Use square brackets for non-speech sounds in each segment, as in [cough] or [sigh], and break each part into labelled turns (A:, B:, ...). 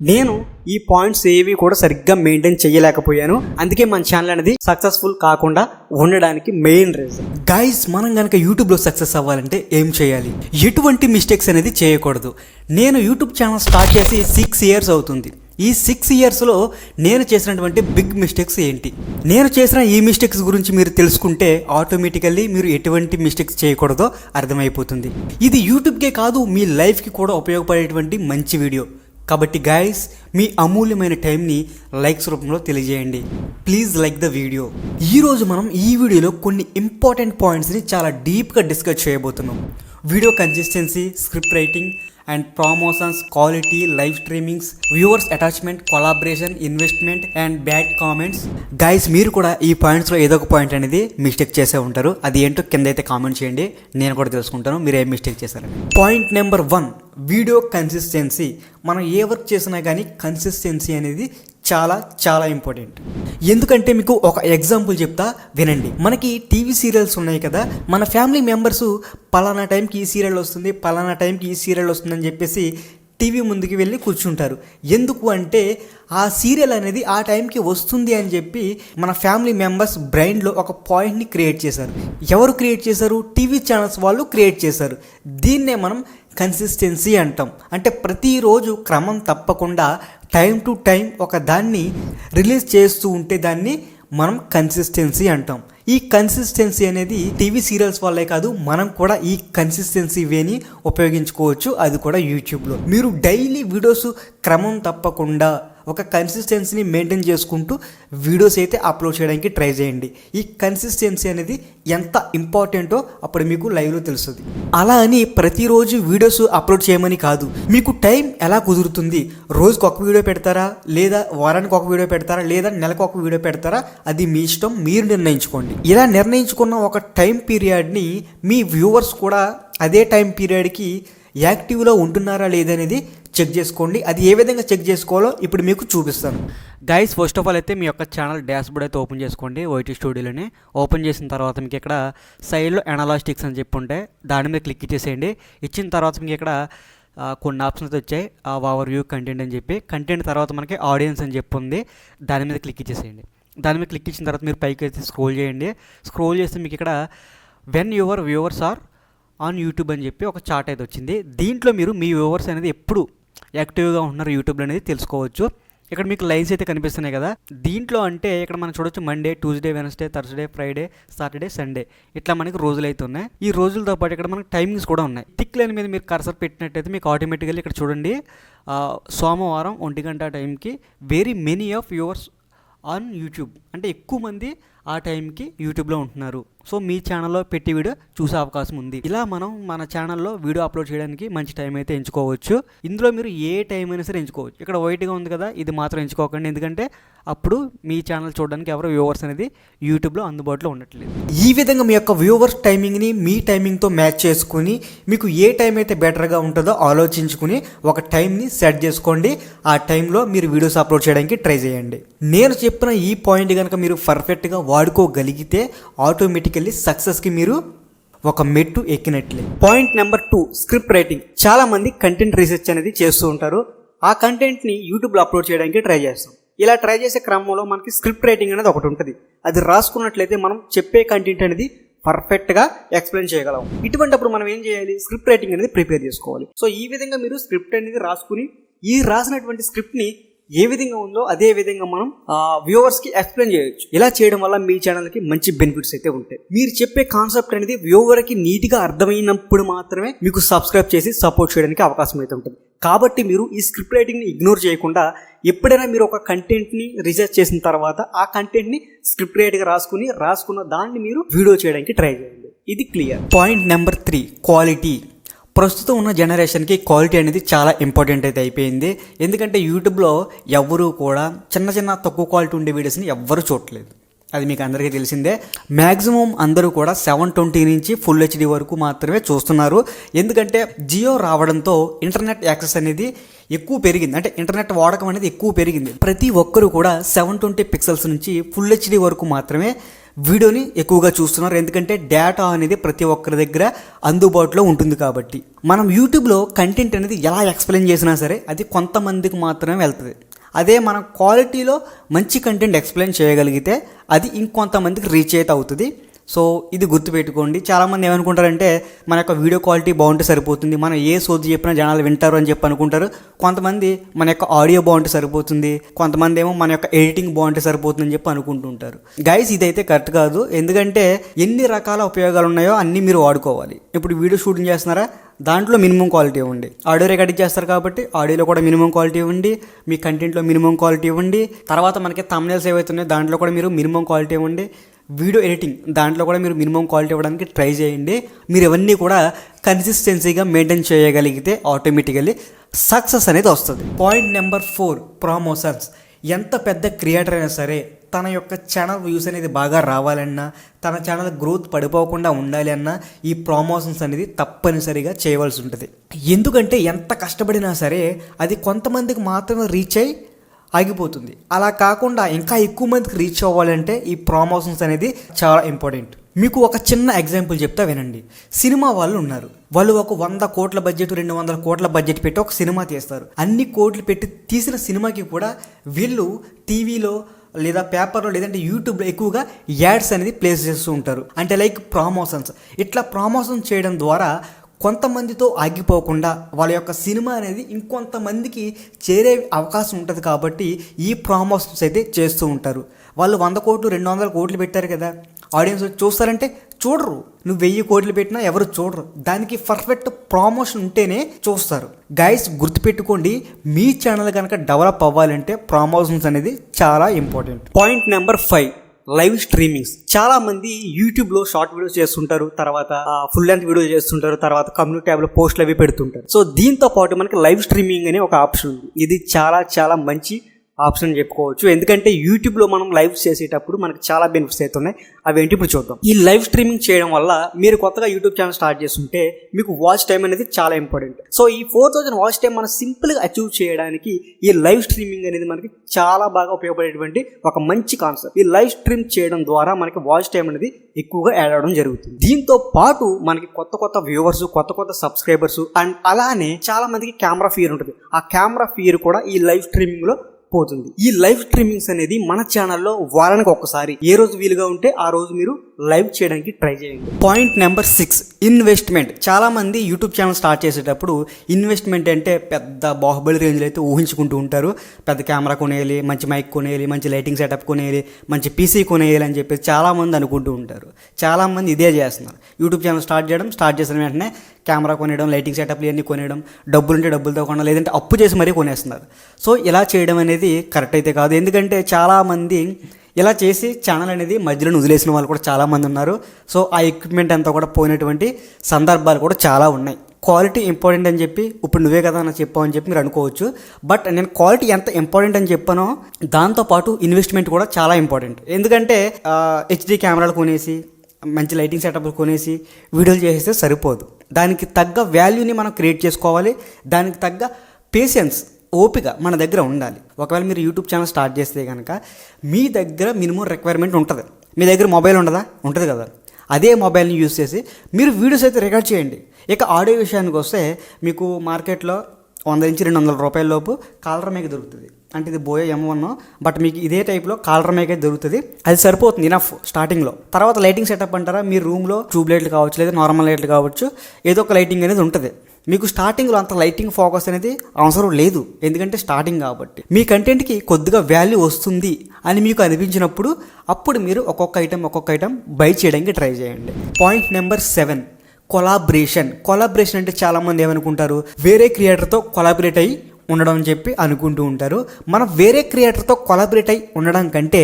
A: నేను ఈ పాయింట్స్ ఏవి కూడా సరిగ్గా మెయింటైన్ చేయలేకపోయాను. అందుకే మన ఛానల్ అనేది సక్సెస్ఫుల్ కాకుండా ఉండడానికి మెయిన్ రీజన్.
B: గైస్ మనం కనుక యూట్యూబ్లో సక్సెస్ అవ్వాలంటే ఏం చేయాలి? ఎటువంటి మిస్టేక్స్ అనేది చేయకూడదు. నేను యూట్యూబ్ ఛానల్ స్టార్ట్ చేసి సిక్స్ ఇయర్స్ అవుతుంది. ఈ సిక్స్ ఇయర్స్లో నేను చేసినటువంటి బిగ్ మిస్టేక్స్ ఏంటి? నేను చేసిన ఈ మిస్టేక్స్ గురించి మీరు తెలుసుకుంటే ఆటోమేటికల్లీ మీరు ఎటువంటి మిస్టేక్స్ చేయకూడదో అర్థమైపోతుంది. ఇది యూట్యూబ్కే కాదు మీ లైఫ్కి కూడా ఉపయోగపడేటువంటి మంచి వీడియో కాబట్టి గాయస్ మీ అమూల్యమైన టైంని లైక్స్ రూపంలో తెలియజేయండి. ప్లీజ్ లైక్ ద వీడియో ఈరోజు మనం ఈ వీడియోలో కొన్ని ఇంపార్టెంట్ పాయింట్స్ని చాలా డీప్గా డిస్కస్ చేయబోతున్నాం. Video consistency script writing and promotions quality live streamings viewers attachment collaboration investment and bad comments guys మీరు కూడా ఈ పాయింట్స్లో ఏదో ఒక పాయింట్ అనేది మిస్టేక్ చేసే ఉంటారు. అది ఏంటో కింద అయితే కామెంట్ చేయండి. నేను కూడా తెలుసుకుంటాను. మీరు ఏం మిస్టేక్ చేశారు? Point number one video consistency మనం ఏ వర్క్ చేసినా కానీ కన్సిస్టెన్సీ అనేది చాలా చాలా ఇంపార్టెంట్ ఎందుకంటే మీకు ఒక ఎగ్జాంపుల్ చెప్తా వినండి. మనకి టీవీ సీరియల్స్ ఉన్నాయి కదా మన ఫ్యామిలీ మెంబర్స్ పలానా టైంకి ఈ సీరియల్ వస్తుంది పలానా టైంకి ఈ సీరియల్ వస్తుందని చెప్పేసి టీవీ ముందుకు వెళ్ళి కూర్చుంటారు. ఎందుకు అంటే ఆ సీరియల్ అనేది ఆ టైంకి వస్తుంది అని చెప్పి మన ఫ్యామిలీ మెంబర్స్ బ్రెయిన్లో ఒక పాయింట్ని క్రియేట్ చేశారు. ఎవరు క్రియేట్ చేశారు? టీవీ ఛానల్స్ వాళ్ళు క్రియేట్ చేశారు. దీన్నే మనం కన్సిస్టెన్సీ అంటాం. అంటే ప్రతిరోజు క్రమం తప్పకుండా టైం టు టైం ఒక దాన్ని రిలీజ్ చేస్తూ ఉంటే దాన్ని మనం కన్సిస్టెన్సీ అంటాం. ఈ కన్సిస్టెన్సీ అనేది టీవీ సీరియల్స్ వల్లే కాదు మనం కూడా ఈ కన్సిస్టెన్సీ వేని ఉపయోగించుకోవచ్చు. అది కూడా యూట్యూబ్లో మీరు డైలీ వీడియోస్ క్రమం తప్పకుండా ఒక కన్సిస్టెన్సీని మెయింటైన్ చేసుకుంటూ వీడియోస్ అయితే అప్లోడ్ చేయడానికి ట్రై చేయండి. ఈ కన్సిస్టెన్సీ అనేది ఎంత ఇంపార్టెంటో అప్పుడు మీకు లైవ్లో తెలుస్తుంది. అలా అని ప్రతిరోజు వీడియోస్ అప్లోడ్ చేయమని కాదు మీకు టైం ఎలా కుదురుతుంది? రోజుకు ఒక వీడియో పెడతారా? లేదా వారానికి ఒక వీడియో పెడతారా? లేదా నెలకు ఒక వీడియో పెడతారా? అది మీ ఇష్టం మీరు నిర్ణయించుకోండి. ఇలా నిర్ణయించుకున్న ఒక టైం పీరియడ్ని మీ వ్యూవర్స్ కూడా అదే టైం పీరియడ్కి యాక్టివ్లో ఉంటున్నారా లేదనేది చెక్ చేసుకోండి. అది ఏ విధంగా చెక్ చేసుకోవాలో ఇప్పుడు మీకు చూపిస్తాను. గైస్ ఫస్ట్ ఆఫ్ ఆల్ అయితే మీ యొక్క ఛానల్ డాష్ బోర్డ్ అయితే ఓపెన్ చేసుకోండి ఓటీ స్టూడియోలోనే ఓపెన్ చేసిన తర్వాత మీకు ఇక్కడ సైడ్లో ఎనాలాస్టిక్స్ అని చెప్పి ఉంటే దాని మీద క్లిక్ చేసేయండి. ఇచ్చిన తర్వాత మీకు ఇక్కడ కొన్ని ఆప్షన్స్ వచ్చాయి. ఓవర్ వ్యూ కంటెంట్ అని చెప్పి. కంటెంట్ తర్వాత మనకి ఆడియన్స్ అని చెప్పి ఉంది దాని మీద క్లిక్ ఇచ్చేసేయండి దాని మీద క్లిక్ ఇచ్చిన తర్వాత మీరు పైకి అయితే స్క్రోల్ చేయండి. స్క్రోల్ చేస్తే మీకు ఇక్కడ when your viewers are on YouTube అని చెప్పి ఒక చార్ట్ అయితే వచ్చింది. దీంట్లో మీరు మీ వ్యూవర్స్ అనేది ఎప్పుడు యాక్టివ్గా ఉన్నారు యూట్యూబ్లో అనేది తెలుసుకోవచ్చు. ఇక్కడ మీకు లైన్స్ అయితే కనిపిస్తున్నాయి కదా. దీంట్లో అంటే ఇక్కడ మనం చూడొచ్చు Monday Tuesday Wednesday Thursday Friday Saturday Sunday ఇట్లా మనకి రోజులు అయితే ఉన్నాయి. ఈ రోజులతో పాటు ఇక్కడ మనకి టైమింగ్స్ కూడా ఉన్నాయి. థిక్ లైన్ మీద మీరు కర్సర్ పెట్టినట్టయితే మీకు ఆటోమేటిక్గా ఇక్కడ చూడండి. సోమవారం ఒంటి గంట టైంకి very many of yours on YouTube అంటే ఎక్కువ మంది ఆ టైంకి యూట్యూబ్లో ఉంటున్నారు. సో మీ ఛానల్లో పెట్టి వీడియో చూసే అవకాశం ఉంది. ఇలా మనం మన ఛానల్లో వీడియో అప్లోడ్ చేయడానికి మంచి టైం అయితే ఎంచుకోవచ్చు. ఇందులో మీరు ఏ టైం అయినా సరే ఎంచుకోవచ్చు. ఇక్కడ వైట్గా ఉంది కదా ఇది మాత్రం ఎంచుకోకండి. ఎందుకంటే అప్పుడు మీ ఛానల్ చూడడానికి ఎవరు వ్యూవర్స్ అనేది యూట్యూబ్లో అందుబాటులో ఉండట్లేదు. ఈ విధంగా మీ యొక్క వ్యూవర్స్ టైమింగ్ని మీ టైమింగ్తో మ్యాచ్ చేసుకుని మీకు ఏ టైం అయితే బెటర్గా ఉంటుందో ఆలోచించుకుని ఒక టైంని సెట్ చేసుకోండి. ఆ టైంలో మీరు వీడియోస్ అప్లోడ్ చేయడానికి ట్రై చేయండి. నేను చెప్పిన ఈ పాయింట్ కనుక మీరు పర్ఫెక్ట్గా వాడుకోగలిగితే ఆటోమేటిక్ ఆటోమేటికల్లీ సక్సెస్కి మీరు ఒక మెట్టు ఎక్కినట్లే.
A: Point number two script writing చాలా మంది కంటెంట్ రీసెర్చ్ అనేది చేస్తూ ఉంటారు. ఆ కంటెంట్ని యూట్యూబ్లో అప్లోడ్ చేయడానికి ట్రై చేస్తాం. ఇలా ట్రై చేసే క్రమంలో మనకి స్క్రిప్ట్ రైటింగ్ అనేది ఒకటి ఉంటుంది. అది రాసుకున్నట్లయితే మనం చెప్పే కంటెంట్ అనేది పర్ఫెక్ట్గా ఎక్స్ప్లెయిన్ చేయగలం. ఇటువంటిప్పుడు మనం ఏం చేయాలి? స్క్రిప్ట్ రైటింగ్ అనేది ప్రిపేర్ చేసుకోవాలి. సో ఈ విధంగా మీరు స్క్రిప్ట్ అనేది రాసుకుని ఈ రాసినటువంటి స్క్రిప్ట్ని ఏ విధంగా ఉందో అదే విధంగా మనం వ్యూవర్స్కి ఎక్స్ప్లెయిన్ చేయొచ్చు. ఇలా చేయడం వల్ల మీ ఛానల్కి మంచి బెనిఫిట్స్ అయితే ఉంటాయి. మీరు చెప్పే కాన్సెప్ట్ అనేది వ్యూవర్కి నీట్గా అర్థమైనప్పుడు మాత్రమే మీకు సబ్స్క్రైబ్ చేసి సపోర్ట్ చేయడానికి అవకాశం అయితే ఉంటుంది. కాబట్టి మీరు ఈ స్క్రిప్ట్ రైటింగ్ని ఇగ్నోర్ చేయకుండా ఎప్పుడైనా మీరు ఒక కంటెంట్ని రీసెర్చ్ చేసిన తర్వాత ఆ కంటెంట్ని స్క్రిప్ట్ రైట్గా రాసుకుని రాసుకున్న దాన్ని మీరు వీడియో చేయడానికి ట్రై చేయండి. ఇది clear
B: point number three quality ప్రస్తుతం ఉన్న జనరేషన్కి క్వాలిటీ అనేది చాలా ఇంపార్టెంట్ అయితే అయిపోయింది. ఎందుకంటే యూట్యూబ్లో ఎవరు కూడా చిన్న చిన్న తక్కువ క్వాలిటీ ఉండే వీడియోస్ని ఎవ్వరు చూడట్లేదు. అది మీకు అందరికీ తెలిసిందే. మ్యాక్సిమం అందరూ కూడా సెవెన్ ట్వంటీ నుంచి ఫుల్ హెచ్డి వరకు మాత్రమే చూస్తున్నారు. ఎందుకంటే జియో రావడంతో ఇంటర్నెట్ యాక్సెస్ అనేది ఎక్కువ పెరిగింది. అంటే ఇంటర్నెట్ వాడకం అనేది ఎక్కువ పెరిగింది. ప్రతి ఒక్కరూ కూడా సెవెన్ ట్వంటీ పిక్సెల్స్ నుంచి ఫుల్ హెచ్డి వరకు మాత్రమే వీడియోని ఎక్కువగా చూస్తున్నారు. ఎందుకంటే డేటా అనేది ప్రతి ఒక్కరి దగ్గర అందుబాటులో ఉంటుంది కాబట్టి. మనం యూట్యూబ్లో కంటెంట్ అనేది ఎలా ఎక్స్ప్లెయిన్ చేసినా సరే అది కొంతమందికి మాత్రమే వెళ్తుంది. అదే మనం క్వాలిటీలో మంచి కంటెంట్ ఎక్స్ప్లెయిన్ చేయగలిగితే అది ఇంకొంతమందికి రీచ్ అయితే అవుతుంది. సో ఇది గుర్తుపెట్టుకోండి. చాలామంది ఏమనుకుంటారంటే మన యొక్క వీడియో క్వాలిటీ బాగుంటే సరిపోతుంది. మనం ఏ సోది చెప్పినా జనాలు వింటారు అని చెప్పి అనుకుంటారు. కొంతమంది మన యొక్క ఆడియో బాగుంటే సరిపోతుంది. కొంతమంది ఏమో మన యొక్క ఎడిటింగ్ బాగుంటే సరిపోతుందని చెప్పి అనుకుంటుంటారు. గైస్ ఇదైతే కరెక్ట్ కాదు. ఎందుకంటే ఎన్ని రకాల ఉపయోగాలు ఉన్నాయో అన్నీ మీరు వాడుకోవాలి. ఇప్పుడు వీడియో షూటింగ్ చేస్తున్నారా? దాంట్లో మినిమం క్వాలిటీ ఇవ్వండి. ఆడియో రికార్డింగ్ చేస్తారు కాబట్టి ఆడియోలో కూడా మినిమం క్వాలిటీ ఇవ్వండి. మీ కంటెంట్లో మినిమం క్వాలిటీ ఇవ్వండి. తర్వాత మనకి తమ్నేల్స్ ఏవైతే ఉన్నాయో దాంట్లో కూడా మీరు మినిమం క్వాలిటీ ఇవ్వండి. Video editing. దాంట్లో కూడా మీరు మినిమం క్వాలిటీ ఇవ్వడానికి ట్రై చేయండి. మీరు ఇవన్నీ కూడా కన్సిస్టెన్సీగా మెయింటైన్ చేయగలిగితే ఆటోమేటికల్లీ సక్సెస్ అనేది వస్తుంది. పాయింట్ నెంబర్ ఫోర్ ప్రమోషన్స్ ఎంత పెద్ద క్రియేటర్ అయినా సరే తన యొక్క ఛానల్ వ్యూస్ అనేది బాగా రావాలన్నా తన ఛానల్ గ్రోత్ పడిపోకుండా ఉండాలి అన్నా ఈ ప్రమోషన్స్ అనేది తప్పనిసరిగా చేయవలసి ఉంటుంది. ఎందుకంటే ఎంత కష్టపడినా సరే అది కొంతమందికి మాత్రమే రీచ్ అయ్యి ఆగిపోతుంది. అలా కాకుండా ఇంకా ఎక్కువ మందికి రీచ్ అవ్వాలంటే ఈ ప్రమోషన్స్ అనేది చాలా ఇంపార్టెంట్ మీకు ఒక చిన్న ఎగ్జాంపుల్ చెప్తా వినండి. సినిమా వాళ్ళు ఉన్నారు. వాళ్ళు ఒక వంద కోట్ల బడ్జెట్ రెండు వందల కోట్ల బడ్జెట్ పెట్టి ఒక సినిమా తీస్తారు. అన్ని కోట్లు పెట్టి తీసిన సినిమాకి కూడా వీళ్ళు టీవీలో లేదా పేపర్లో లేదంటే యూట్యూబ్లో ఎక్కువగా యాడ్స్ అనేది ప్లేస్ చేస్తూ ఉంటారు. అంటే లైక్ ప్రమోషన్స్ ఇట్లా ప్రమోషన్ చేయడం ద్వారా కొంతమందితో ఆగిపోకుండా వాళ్ళ యొక్క సినిమా అనేది ఇంకొంతమందికి చేరే అవకాశం ఉంటుంది కాబట్టి ఈ ప్రామోషన్స్ అయితే చేస్తూ ఉంటారు. వాళ్ళు వంద కోట్లు రెండు వందల కోట్లు పెట్టారు కదా. ఆడియన్స్ వచ్చి చూస్తారంటే చూడరు. నువ్వు వెయ్యి కోట్లు పెట్టినా ఎవరు చూడరు. దానికి పర్ఫెక్ట్ ప్రమోషన్ ఉంటేనే చూస్తారు. గైస్ గుర్తుపెట్టుకోండి మీ ఛానల్ కనుక డెవలప్ అవ్వాలంటే ప్రమోషన్స్ అనేది చాలా important
A: point number five live streamings. చాలా మంది యూట్యూబ్లో షార్ట్ వీడియోస్ చేస్తుంటారు తర్వాత ఫుల్ లెంత్ వీడియో చేస్తుంటారు తర్వాత కమ్యూనిటీ ట్యాబ్లో పోస్ట్లు అవి పెడుతుంటారు. సో దీంతో పాటు మనకి లైవ్ స్ట్రీమింగ్ అనే ఒక ఆప్షన్ ఉంది. ఇది చాలా చాలా మంచి ఆప్షన్ చెప్పుకోవచ్చు. ఎందుకంటే యూట్యూబ్లో మనం లైవ్ చేసేటప్పుడు మనకి చాలా బెనిఫిట్స్ అవుతున్నాయి అవి ఏంటి ఇప్పుడు చూద్దాం. ఈ లైవ్ స్ట్రీమింగ్ చేయడం వల్ల మీరు కొత్తగా యూట్యూబ్ ఛానల్ స్టార్ట్ చేస్తుంటే మీకు వాచ్ టైం అనేది చాలా ఇంపార్టెంట్ సో ఈ ఫోర్ థౌసండ్ వాచ్ టైం మనం సింపుల్గా అచీవ్ చేయడానికి ఈ లైవ్ స్ట్రీమింగ్ అనేది మనకి చాలా బాగా ఉపయోగపడేటువంటి ఒక మంచి కాన్సెప్ట్ ఈ లైవ్ స్ట్రీమ్ చేయడం ద్వారా మనకి వాచ్ టైం అనేది ఎక్కువగా యాడ్ అవడం జరుగుతుంది. దీంతో పాటు మనకి కొత్త కొత్త వ్యూవర్స్ కొత్త కొత్త సబ్స్క్రైబర్స్ అండ్ అలానే చాలా మందికి కెమెరా ఫియర్ ఉంటుంది. ఆ కెమెరా ఫియర్ కూడా ఈ లైవ్ స్ట్రీమింగ్లో పోతుంది. ఈ లైవ్ స్ట్రీమింగ్స్ అనేది మన ఛానల్లో వారానికి ఒక్కసారి ఏ రోజు వీలుగా ఉంటే ఆ రోజు మీరు లైవ్ చేయడానికి ట్రై చేయండి.
B: పాయింట్ నెంబర్ సిక్స్ ఇన్వెస్ట్మెంట్ చాలా మంది యూట్యూబ్ ఛానల్ స్టార్ట్ చేసేటప్పుడు ఇన్వెస్ట్మెంట్ అంటే పెద్ద బాహుబలి రేంజ్లో అయితే ఊహించుకుంటూ ఉంటారు. పెద్ద కెమెరా కొనేయాలి మంచి మైక్ కొనేయాలి మంచి లైటింగ్ సెటప్ కొనేయాలి మంచి పీసీ కొనేయాలి అని చెప్పి చాలామంది అనుకుంటూ ఉంటారు. చాలామంది ఇదే చేస్తున్నారు. యూట్యూబ్ ఛానల్ స్టార్ట్ చేయడం స్టార్ట్ చేసిన వెంటనే కెమెరా కొనేయడం లైటింగ్ సెటప్లు ఇవన్నీ కొనేయడం డబ్బులుంటే డబ్బులతో కొనడం లేదంటే అప్పు చేసి మరీ కొనేస్తున్నారు. సో ఇలా చేయడం అనేది కరెక్ట్ అయితే కాదు. ఎందుకంటే చాలామంది ఇలా చేసి ఛానల్ అనేది మధ్యలో వదిలేసిన వాళ్ళు కూడా చాలామంది ఉన్నారు. సో ఆ ఎక్విప్మెంట్ అంతా కూడా పోయినటువంటి సందర్భాలు కూడా చాలా ఉన్నాయి. క్వాలిటీ ఇంపార్టెంట్ అని చెప్పి ఇప్పుడు నువ్వే కదా నాకు చెప్పావు అని చెప్పి మీరు అనుకోవచ్చు. బట్ నేను క్వాలిటీ ఎంత ఇంపార్టెంట్ అని చెప్పానో దాంతోపాటు ఇన్వెస్ట్మెంట్ కూడా చాలా ఇంపార్టెంట్ ఎందుకంటే హెచ్డి కెమెరాలు కొనేసి మంచి లైటింగ్ సెటప్ కొనేసి వీడియోలు చేసేస్తే సరిపోదు. దానికి తగ్గ వాల్యూని మనం క్రియేట్ చేసుకోవాలి. దానికి తగ్గ పేషెన్స్ ఓపిక మన దగ్గర ఉండాలి. ఒకవేళ మీరు యూట్యూబ్ ఛానల్ స్టార్ట్ చేస్తే కనుక మీ దగ్గర మినిమం రిక్వైర్మెంట్ ఉంటుంది. మీ దగ్గర మొబైల్ ఉండదా? ఉంటుంది కదా. అదే మొబైల్ని యూజ్ చేసి మీరు వీడియోస్ అయితే రికార్డ్ చేయండి. ఇక ఆడియో విషయానికి వస్తే మీకు మార్కెట్లో వంద నుంచి రెండు వందల రూపాయల లోపు కాలర్ మీకు దొరుకుతుంది. అంటే ఇది బోయో ఎం వన్ బట్ మీకు ఇదే టైప్లో కాలర్ మేక అయితే దొరుకుతుంది. అది సరిపోతుంది ఇనఫ్ స్టార్టింగ్లో తర్వాత లైటింగ్ సెటప్ అంటారా? మీ రూమ్లో ట్యూబ్ లైట్లు కావచ్చు లేదా నార్మల్ లైట్లు కావచ్చు ఏదో ఒక లైటింగ్ అనేది ఉంటుంది. మీకు స్టార్టింగ్లో అంత లైటింగ్ ఫోకస్ అనేది అవసరం లేదు. ఎందుకంటే స్టార్టింగ్ కాబట్టి. మీ కంటెంట్కి కొద్దిగా వాల్యూ వస్తుంది అని మీకు అనిపించినప్పుడు అప్పుడు మీరు ఒక్కొక్క ఐటెం ఒక్కొక్క ఐటెం బై చేయడానికి ట్రై చేయండి. Point number seven collaboration collaboration అంటే చాలామంది ఏమనుకుంటారు? వేరే క్రియేటర్తో కొలాబరేట్ అయ్యి ఉండడం అని చెప్పి అనుకుంటూ ఉంటారు. మనం వేరే క్రియేటర్తో కొలాబరేట్ అయి ఉండడం కంటే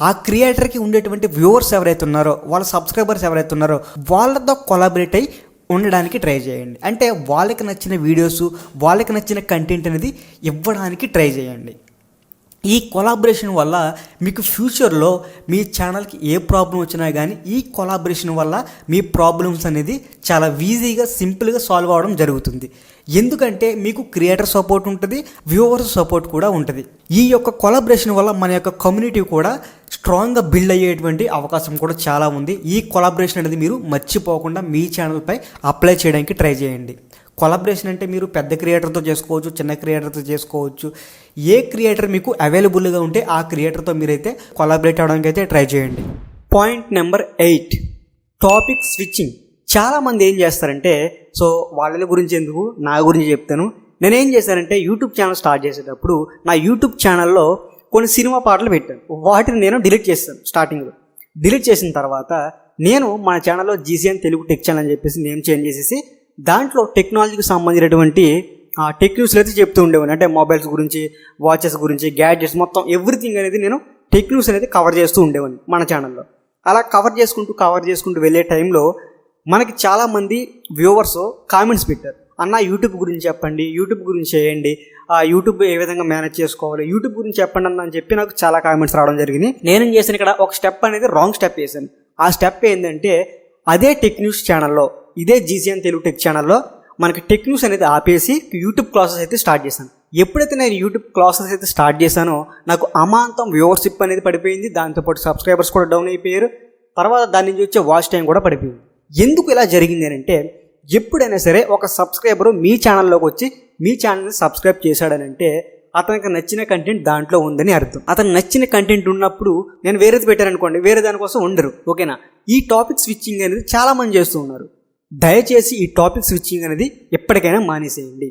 B: ఆ క్రియేటర్కి ఉండేటువంటి వ్యూవర్స్ ఎవరైతే ఉన్నారో వాళ్ళ సబ్స్క్రైబర్స్ ఎవరైతే ఉన్నారో వాళ్ళతో కొలాబరేట్ అయి ఉండడానికి ట్రై చేయండి. అంటే వాళ్ళకి నచ్చిన వీడియోస్ వాళ్ళకి నచ్చిన కంటెంట్ అనేది ఇవ్వడానికి ట్రై చేయండి. ఈ కొలాబరేషన్ వల్ల మీకు ఫ్యూచర్లో మీ ఛానల్కి ఏ ప్రాబ్లం వచ్చినా కానీ ఈ కొలాబరేషన్ వల్ల మీ ప్రాబ్లమ్స్ అనేది చాలా ఈజీగా సింపుల్గా సాల్వ్ అవడం జరుగుతుంది. ఎందుకంటే మీకు క్రియేటర్ సపోర్ట్ ఉంటుంది వ్యూవర్స్ సపోర్ట్ కూడా ఉంటుంది. ఈ యొక్క కొలాబరేషన్ వల్ల మన యొక్క కమ్యూనిటీ కూడా స్ట్రాంగ్గా బిల్డ్ అయ్యేటువంటి అవకాశం కూడా చాలా ఉంది. ఈ కొలాబరేషన్ అనేది మీరు మర్చిపోకుండా మీ ఛానల్పై అప్లై చేయడానికి ట్రై చేయండి. కొలాబరేషన్ అంటే మీరు పెద్ద క్రియేటర్తో చేసుకోవచ్చు చిన్న క్రియేటర్తో చేసుకోవచ్చు. ఏ క్రియేటర్ మీకు అవైలబుల్గా ఉంటే ఆ క్రియేటర్తో మీరైతే కొలాబరేట్ అవడానికి అయితే ట్రై చేయండి.
A: Point number eight topic switching చాలా మంది ఏం చేస్తారంటే సో వాళ్ళ గురించి ఎందుకు? నా గురించి చెప్తాను. నేనేం చేశానంటే యూట్యూబ్ ఛానల్ స్టార్ట్ చేసేటప్పుడు నా యూట్యూబ్ ఛానల్లో కొన్ని సినిమా పాటలు పెట్టాను. వాటిని నేను డిలీట్ చేస్తాను స్టార్టింగ్లో డిలీట్ చేసిన తర్వాత నేను మన ఛానల్లో జీసీఎన్ తెలుగు టెక్ ఛానల్ అని చెప్పేసి నేమ్ చేంజ్ చేసేసి దాంట్లో టెక్నాలజీకి సంబంధించినటువంటి ఆ టెక్ న్యూస్లు అయితే చెప్తూ ఉండేవాడిని. అంటే మొబైల్స్ గురించి వాచెస్ గురించి గ్యాడ్జెట్స్ మొత్తం ఎవ్రీథింగ్ అనేది నేను టెక్ న్యూస్ అనేది కవర్ చేస్తూ ఉండేవాడిని మన ఛానల్లో అలా కవర్ చేసుకుంటూ కవర్ చేసుకుంటూ వెళ్ళే టైంలో మనకి చాలామంది వ్యూవర్స్ కామెంట్స్ పెట్టారు. అన్న యూట్యూబ్ గురించి చెప్పండి యూట్యూబ్ గురించి చేయండి ఆ యూట్యూబ్ ఏ విధంగా మేనేజ్ చేసుకోవాలి యూట్యూబ్ గురించి చెప్పండి అన్న అని చెప్పి నాకు చాలా కామెంట్స్ రావడం జరిగింది. నేనేం చేశాను ఇక్కడ ఒక స్టెప్ అనేది రాంగ్ స్టెప్ వేసాను ఆ స్టెప్ ఏంటంటే అదే టెక్ న్యూస్ ఛానల్లో ఇదే జీసీఎన్ తెలుగు టెక్ ఛానల్లో మనకి టెక్ న్యూస్ అనేది ఆపేసి యూట్యూబ్ క్లాసెస్ అయితే స్టార్ట్ చేశాను. ఎప్పుడైతే నేను యూట్యూబ్ క్లాసెస్ అయితే స్టార్ట్ చేశానో నాకు అమాంతం వ్యూవర్షిప్ అనేది పడిపోయింది. దాంతోపాటు సబ్స్క్రైబర్స్ కూడా డౌన్ అయిపోయారు. తర్వాత దాని నుంచి వచ్చే వాచ్ టైం కూడా పడిపోయింది. ఎందుకు ఇలా జరిగింది అని అంటే ఎప్పుడైనా సరే ఒక సబ్స్క్రైబర్ మీ ఛానల్లోకి వచ్చి మీ ఛానల్ని సబ్స్క్రైబ్ చేశాడనంటే అతనికి నచ్చిన కంటెంట్ దాంట్లో ఉందని అర్థం. అతను నచ్చిన కంటెంట్ ఉన్నప్పుడు నేను వేరేది పెట్టారనుకోండి వేరే దానికోసం ఉండరు. ఓకేనా? ఈ టాపిక్ స్విచ్చింగ్ అనేది చాలా మంది చేస్తూ ఉన్నారు. దయచేసి ఈ టాపిక్ స్విచ్చింగ్ అనేది ఎప్పటికైనా మానేసేయండి.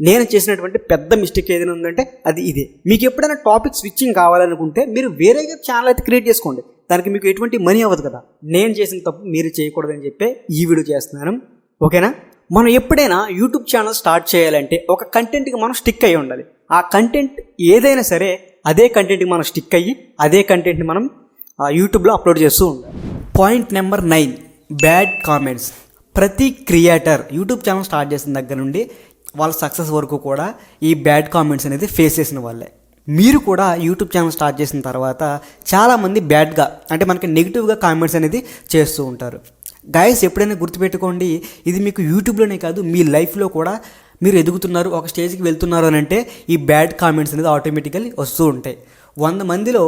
A: నేను చేసినటువంటి పెద్ద మిస్టేక్ ఏదైనా ఉందంటే అది ఇదే. మీకు ఎప్పుడైనా టాపిక్ స్విచ్చింగ్ కావాలనుకుంటే మీరు వేరేగా ఛానల్ అయితే క్రియేట్ చేసుకోండి. దానికి మీకు ఎటువంటి మనీ అవ్వదు కదా. నేను చేసిన తప్పు మీరు చేయకూడదని చెప్పే ఈ వీడియో చేస్తున్నాను. ఓకేనా? మనం ఎప్పుడైనా యూట్యూబ్ ఛానల్ స్టార్ట్ చేయాలంటే ఒక కంటెంట్కి మనం స్టిక్ అయ్యి ఉండాలి. ఆ కంటెంట్ ఏదైనా సరే అదే కంటెంట్కి మనం స్టిక్ అయ్యి అదే కంటెంట్ని మనం ఆ, యూట్యూబ్లో అప్లోడ్ చేస్తూ ఉండాలి.
B: Point number nine bad comments ప్రతి క్రియేటర్ యూట్యూబ్ ఛానల్ స్టార్ట్ చేసిన దగ్గర నుండి వాళ్ళ సక్సెస్ వరకు కూడా ఈ బ్యాడ్ కామెంట్స్ అనేది ఫేస్ చేసిన వాళ్ళే. మీరు కూడా యూట్యూబ్ ఛానల్ స్టార్ట్ చేసిన తర్వాత చాలామంది బ్యాడ్గా అంటే మనకి నెగిటివ్గా కామెంట్స్ అనేది చేస్తూ ఉంటారు. గాయస్ ఎప్పుడైనా గుర్తుపెట్టుకోండి ఇది మీకు యూట్యూబ్లోనే కాదు మీ లైఫ్లో కూడా మీరు ఎదుగుతున్నారు ఒక స్టేజ్కి వెళ్తున్నారు అని అంటే ఈ బ్యాడ్ కామెంట్స్ అనేది ఆటోమేటికల్లీ వస్తూ ఉంటాయి. వంద మందిలో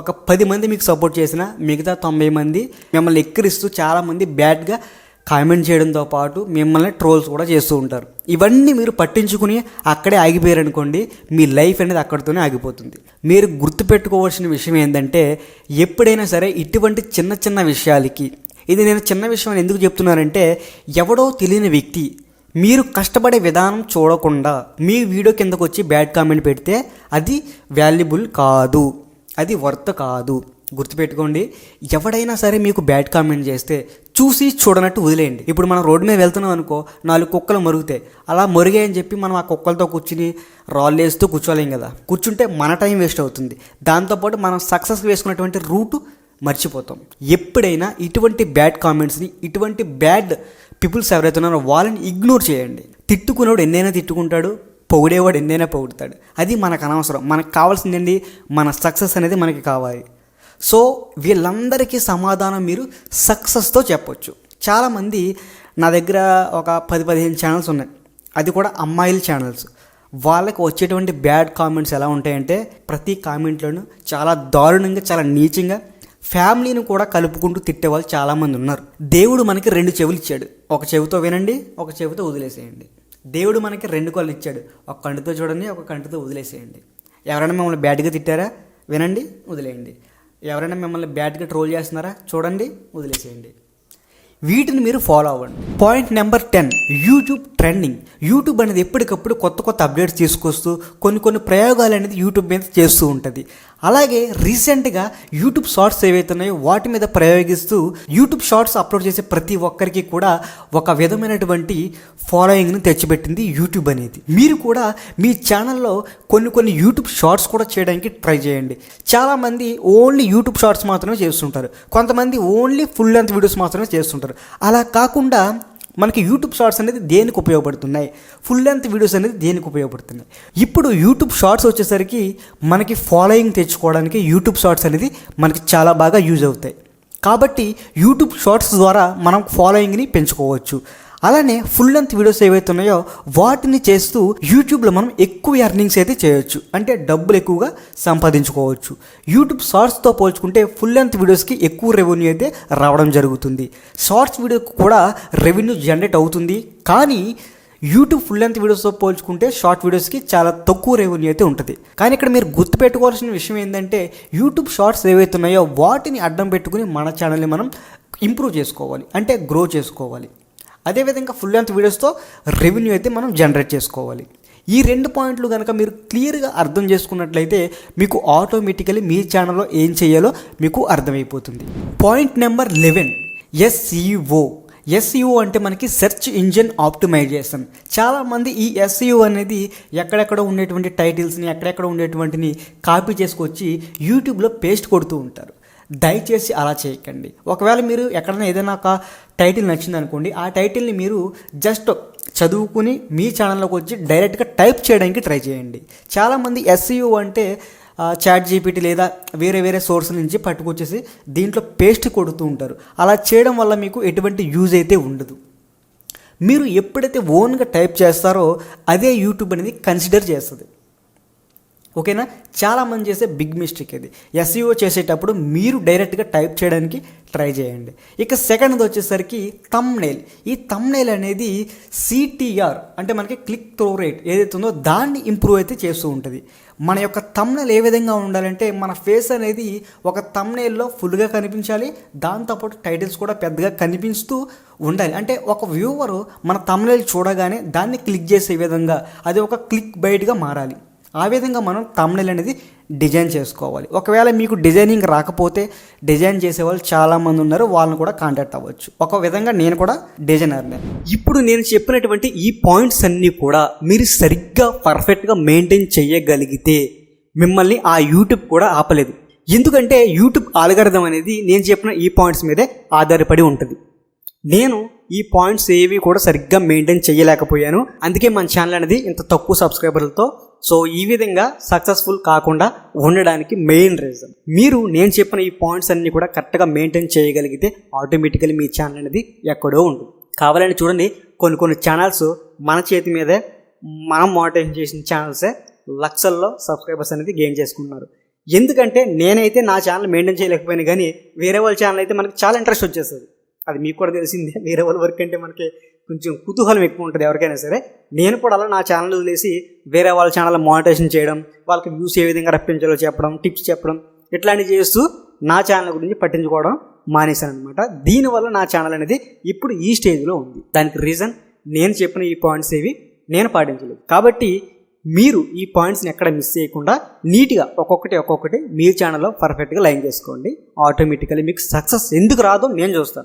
B: ఒక పది మంది మీకు సపోర్ట్ చేసిన మిగతా తొంభై మంది మిమ్మల్ని ఎక్కిరిస్తూ చాలామంది బ్యాడ్గా కామెంట్ చేయడంతో పాటు మిమ్మల్ని ట్రోల్స్ కూడా చేస్తూ ఉంటారు. ఇవన్నీ మీరు పట్టించుకుని అక్కడే ఆగిపోయారనుకోండి మీ లైఫ్ అనేది అక్కడితోనే ఆగిపోతుంది. మీరు గుర్తుపెట్టుకోవాల్సిన విషయం ఏంటంటే ఎప్పుడైనా సరే ఇటువంటి చిన్న చిన్న విషయాలకి ఇది నేను చిన్న విషయం అని ఎందుకు చెప్తున్నానంటే ఎవడో తెలియని వ్యక్తి మీరు కష్టపడే విధానం చూడకుండా మీ వీడియో కిందకు వచ్చి బ్యాడ్ కామెంట్ పెడితే అది వాల్యుబుల్ కాదు. అది వర్త్ కాదు. గుర్తుపెట్టుకోండి ఎవడైనా సరే మీకు బ్యాడ్ కామెంట్ చేస్తే చూసి చూడనట్టు వదిలేయండి. ఇప్పుడు మనం రోడ్డు మీద వెళ్తున్నాం అనుకో నాలుగు కుక్కలు మరుగుతాయి. అలా మరుగాయని చెప్పి మనం ఆ కుక్కలతో కూర్చుని రాళ్ళు వేస్తూ కూర్చోలేం కదా. కూర్చుంటే మన టైం వేస్ట్ అవుతుంది. దాంతోపాటు మనం సక్సెస్ వేసుకున్నటువంటి రూటు మర్చిపోతాం. ఎప్పుడైనా ఇటువంటి బ్యాడ్ కామెంట్స్ని ఇటువంటి బ్యాడ్ పీపుల్స్ ఎవరైతే ఉన్నారో వాళ్ళని ఇగ్నోర్ చేయండి. తిట్టుకునేవాడు ఎన్నైనా తిట్టుకుంటాడు పొగిడేవాడు ఎన్నైనా పొగుడుతాడు. అది మనకు అనవసరం. మనకు కావాల్సిందండి మన సక్సెస్ అనేది మనకి కావాలి. సో వీళ్ళందరికీ సమాధానం మీరు సక్సెస్తో చెప్పొచ్చు. చాలామంది నా దగ్గర ఒక పది పదిహేను ఛానల్స్ ఉన్నాయి. అది కూడా అమ్మాయిల ఛానల్స్ వాళ్ళకి వచ్చేటువంటి బ్యాడ్ కామెంట్స్ ఎలా ఉంటాయంటే ప్రతి కామెంట్లోనూ చాలా దారుణంగా చాలా నీచంగా ఫ్యామిలీని కూడా కలుపుకుంటూ తిట్టే వాళ్ళు చాలామంది ఉన్నారు. దేవుడు మనకి రెండు చెవులు ఇచ్చాడు. ఒక చెవితో వినండి ఒక చెవితో వదిలేసేయండి. దేవుడు మనకి రెండు కళ్ళు ఇచ్చాడు. ఒక కంటితో చూడండి ఒక కంటితో వదిలేసేయండి. ఎవరైనా మిమ్మల్ని బ్యాడ్గా తిట్టారా? వినండి వదిలేయండి. ఎవరైనా మిమ్మల్ని బ్యాడ్గా ట్రోల్ చేస్తున్నారా? చూడండి వదిలేసేయండి. వీటిని మీరు ఫాలో అవ్వండి. Point number ten YouTube trending YouTube అనేది ఎప్పటికప్పుడు కొత్త కొత్త అప్డేట్స్ తీసుకొస్తూ కొన్ని కొన్ని ప్రయోగాలు అనేది యూట్యూబ్ మీద చేస్తూ ఉంటుంది. అలాగే రీసెంట్గా యూట్యూబ్ షార్ట్స్ ఏవైతున్నాయో వాటి మీద ప్రయోగిస్తూ యూట్యూబ్ షార్ట్స్ అప్లోడ్ చేసే ప్రతి ఒక్కరికి కూడా ఒక విధమైనటువంటి ఫాలోయింగ్ని తెచ్చిపెట్టింది యూట్యూబ్ అనేది. మీరు కూడా మీ ఛానల్లో కొన్ని కొన్ని యూట్యూబ్ షార్ట్స్ కూడా చేయడానికి ట్రై చేయండి. చాలామంది ఓన్లీ యూట్యూబ్ షార్ట్స్ మాత్రమే చేస్తుంటారు. కొంతమంది ఓన్లీ ఫుల్ లెంత్ వీడియోస్ మాత్రమే చేస్తుంటారు. అలా కాకుండా మనకి యూట్యూబ్ షార్ట్స్ అనేది దేనికి ఉపయోగపడుతున్నాయి? ఫుల్ లెంత్ వీడియోస్ అనేది దేనికి ఉపయోగపడుతున్నాయి? ఇప్పుడు యూట్యూబ్ షార్ట్స్ వచ్చేసరికి మనకి ఫాలోయింగ్ తెచ్చుకోవడానికి యూట్యూబ్ షార్ట్స్ అనేది మనకి చాలా బాగా యూజ్ అవుతాయి. కాబట్టి యూట్యూబ్ షార్ట్స్ ద్వారా మనం ఫాలోయింగ్ని పెంచుకోవచ్చు. అలానే ఫుల్ లెంత్ వీడియోస్ ఏవైతే ఉన్నాయో వాటిని చేస్తూ యూట్యూబ్లో మనం ఎక్కువ ఎర్నింగ్స్ అయితే చేయొచ్చు. అంటే డబ్బులు ఎక్కువగా సంపాదించుకోవచ్చు. యూట్యూబ్ షార్ట్స్తో పోల్చుకుంటే ఫుల్ లెంత్ వీడియోస్కి ఎక్కువ రెవెన్యూ అయితే రావడం జరుగుతుంది. షార్ట్స్ వీడియోకి కూడా రెవెన్యూ జనరేట్ అవుతుంది. కానీ యూట్యూబ్ ఫుల్ లెంత్ వీడియోస్తో పోల్చుకుంటే షార్ట్ వీడియోస్కి చాలా తక్కువ రెవెన్యూ అయితే ఉంటుంది. కానీ ఇక్కడ మీరు గుర్తుపెట్టుకోవాల్సిన విషయం ఏంటంటే యూట్యూబ్ షార్ట్స్ ఏవైతే ఉన్నాయో వాటిని అడ్డం పెట్టుకుని మన ఛానల్ని మనం ఇంప్రూవ్ చేసుకోవాలి. అంటే గ్రో చేసుకోవాలి. అదేవిధంగా ఫుల్ లెంత్ వీడియోస్తో రెవెన్యూ అయితే మనం జనరేట్ చేసుకోవాలి. ఈ రెండు పాయింట్లు కనుక మీరు క్లియర్గా అర్థం చేసుకున్నట్లయితే మీకు ఆటోమేటికలీ మీ ఛానల్లో ఏం చేయాలో మీకు అర్థమైపోతుంది. Point number eleven SEO SEO అంటే మనకి సెర్చ్ ఇంజిన్ ఆప్టిమైజేషన్ చాలామంది ఈ ఎస్ఈఓ అనేది ఎక్కడెక్కడ ఉండేటువంటి టైటిల్స్ని ఎక్కడెక్కడ ఉండేటువంటిని కాపీ చేసుకొచ్చి యూట్యూబ్లో పేస్ట్ కొడుతూ ఉంటారు. దయచేసి అలా చేయకండి. ఒకవేళ మీరు ఎక్కడైనా ఏదైనా ఒక టైటిల్ నచ్చింది అనుకోండి ఆ టైటిల్ని మీరు జస్ట్ చదువుకుని మీ ఛానల్లోకి వచ్చి డైరెక్ట్గా టైప్ చేయడానికి ట్రై చేయండి. చాలామంది ఎస్సీయూ అంటే చాట్ జీపీటీ లేదా వేరే వేరే సోర్స్ నుంచి పట్టుకొచ్చేసి దీంట్లో పేస్ట్ కొడుతూ ఉంటారు. అలా చేయడం వల్ల మీకు ఎటువంటి యూజ్ అయితే ఉండదు. మీరు ఎప్పుడైతే ఓన్గా టైప్ చేస్తారో అదే యూట్యూబ్ అనేది కన్సిడర్ చేస్తుంది. ఓకేనా? చాలామంది చేసే బిగ్ మిస్టేక్ ఇది. ఎస్ఈఓ చేసేటప్పుడు మీరు డైరెక్ట్గా టైప్ చేయడానికి ట్రై చేయండి. ఇక సెకండ్ వచ్చేసరికి తమ్నైల్ ఈ తమ్నైల్ అనేది సిటీఆర్ అంటే మనకి క్లిక్ త్రో రేట్ ఏదైతే ఉందో దాన్ని ఇంప్రూవ్ అయితే చేస్తూ ఉంటుంది. మన యొక్క తమ్నైల్ ఏ విధంగా ఉండాలంటే మన ఫేస్ అనేది ఒక తమ్నైల్లో ఫుల్గా కనిపించాలి దాంతోపాటు టైటిల్స్ కూడా పెద్దగా కనిపిస్తూ ఉండాలి. అంటే ఒక వ్యూవరు మన తమ్నైల్ చూడగానే దాన్ని క్లిక్ చేసే విధంగా అది ఒక క్లిక్ బైట్గా మారాలి. ఆ విధంగా మనం తమ్నెల్ అనేది డిజైన్ చేసుకోవాలి. ఒకవేళ మీకు డిజైనింగ్ రాకపోతే డిజైన్ చేసేవాళ్ళు చాలామంది ఉన్నారు వాళ్ళని కూడా కాంటాక్ట్ అవ్వచ్చు. ఒక విధంగా నేను కూడా డిజైనర్నే
A: ఇప్పుడు నేను చెప్పినటువంటి ఈ పాయింట్స్ అన్నీ కూడా మీరు సరిగ్గా పర్ఫెక్ట్గా మెయింటైన్ చేయగలిగితే మిమ్మల్ని ఆ యూట్యూబ్ కూడా ఆపలేదు. ఎందుకంటే యూట్యూబ్ ఆల్గరిథం అనేది నేను చెప్పిన ఈ పాయింట్స్ మీదే ఆధారపడి ఉంటుంది. నేను ఈ పాయింట్స్ ఏవి కూడా సరిగ్గా మెయింటైన్ చేయలేకపోయాను. అందుకే మన ఛానల్ అనేది ఇంత తక్కువ సబ్స్క్రైబర్లతో. సో ఈ విధంగా సక్సెస్ఫుల్ కాకుండా ఉండడానికి మెయిన్ రీజన్. మీరు నేను చెప్పిన ఈ పాయింట్స్ అన్నీ కూడా కరెక్ట్గా మెయింటైన్ చేయగలిగితే ఆటోమేటికలీ మీ ఛానల్ అనేది ఎక్కడో ఉంటుంది. కావాలని చూడండి కొన్ని కొన్ని ఛానల్స్ మన చేతి మీదే మనం మోటైన్ చేసిన ఛానల్సే లక్షల్లో సబ్స్క్రైబర్స్ అనేది గెయిన్ చేసుకున్నారు ఎందుకంటే నేనైతే నా ఛానల్ మెయింటైన్ చేయలేకపోయినా కానీ వేరే వాళ్ళ ఛానల్ అయితే మనకు చాలా ఇంట్రెస్ట్ వచ్చేస్తుంది. అది మీకు కూడా తెలిసిందే. [laughs] వేరే వాళ్ళ వర్క్ అంటే మనకి కొంచెం కుతూహలం ఎక్కువ ఉంటుంది ఎవరికైనా సరే. నేను కూడా అలా నా ఛానల్ వదిలేసి వేరే వాళ్ళ ఛానల్ మానిటైజేషన్ చేయడం వాళ్ళకి వ్యూస్ ఏ విధంగా రప్పించాలో చెప్పడం టిప్స్ చెప్పడం ఇట్లాంటివి చేస్తూ నా ఛానల్ గురించి పట్టించుకోవడం మానేశాను అనమాట దీనివల్ల నా ఛానల్ అనేది ఇప్పుడు ఈ స్టేజ్లో ఉంది. దానికి రీజన్ నేను చెప్పిన ఈ పాయింట్స్ ఏవి నేను పాటించలేదు. కాబట్టి మీరు ఈ పాయింట్స్ని ఎక్కడ మిస్ చేయకుండా నీట్గా ఒక్కొక్కటి ఒక్కొక్కటి మీ ఛానల్లో పర్ఫెక్ట్గా లైన్ చేసుకోండి. ఆటోమేటికలీ మీకు సక్సెస్ ఎందుకు రాదో నేను చూస్తాను.